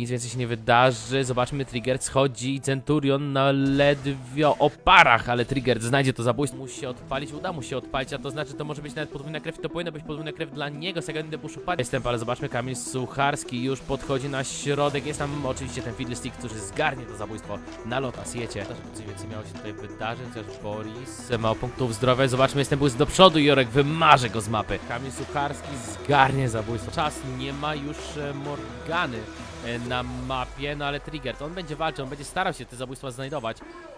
nic więcej się nie wydarzy. Zobaczmy, Trigger schodzi, Centurion na ledwie oparach, ale Trigger znajdzie to zabójstwo. Musi się odpalić, uda mu się odpalić, a to znaczy, to może być nawet podwójna krew i to powinna być podwójna krew dla niego. Segandy Bushu padnie. Jestem, ale zobaczmy, Kamil Sucharski już podchodzi na środek. Jest tam oczywiście ten Fiddlestick, który zgarnie to zabójstwo na Lotas. Jecie. Żeby coś więcej miało się tutaj wydarzyć, chociaż Boris mało punktów zdrowia. Zobaczmy, jest ten błysk do przodu i Jorek wymarzy go z mapy. Kamil Sucharski zgarnie zabójstwo. Czas nie ma już e, Morgany e, na mapie, no ale Trigger, to on będzie walczył, on będzie starał się te zabójstwa znajdować.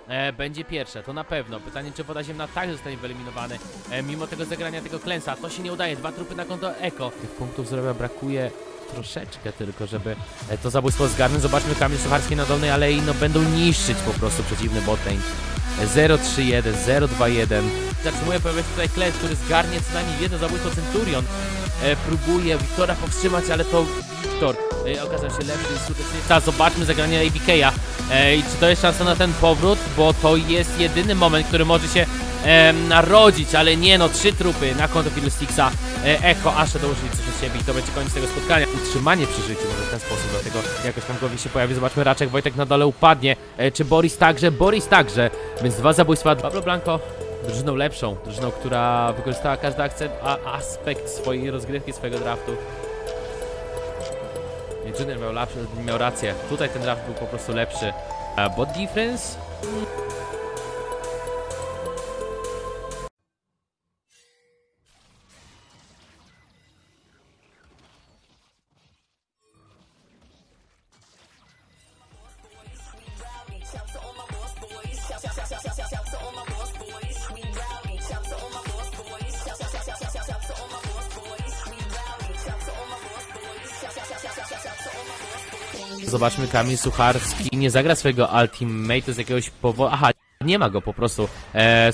E, będzie pierwsze, to na pewno. Pytanie, czy woda ziemna także zostanie wyeliminowany. E, mimo tego zagrania tego klęsa, to się nie udaje. Dwa trupy na konto Eko. Tych punktów zdrowia brakuje troszeczkę tylko, żeby e, to zabójstwo zgarnąć. Zobaczmy Kamil Sucharski na dolnej alei, no będą niszczyć po prostu przeciwny botlane. 0-3-1, 0-2-1. Zatrzymuje pojawia się tutaj Kles, który zgarnie co najmniej jedno zabójstwo Centurion. E, próbuje Wiktora powstrzymać, ale to Wiktor e, okazał się lepszy i skuteczny. Teraz zobaczmy zagranie ABK-a. E, I czy to jest szansa na ten powrót? Bo to jest jedyny moment, który może się e, narodzić, ale nie no, trzy trupy na konto Fiddlesticksa. E, Echo, Ashe dołożyli coś od siebie i to będzie koniec tego spotkania. Utrzymanie przy życiu może w ten sposób, dlatego jakoś tam głowie się pojawi. Zobaczmy, Raczek Wojtek na dole upadnie. E, czy Boris także? Boris także. Więc dwa zabójstwa. Pablo Blanco drużyną lepszą, drużyną, która wykorzystała każdy akcent, a, aspekt swojej rozgrywki, swojego draftu. Junior miał, miał rację. Tutaj ten draft był po prostu lepszy. A bot difference? Zobaczmy, Kamil Sucharski nie zagra swojego ultimate z jakiegoś powodu. Aha, nie ma go po prostu. E,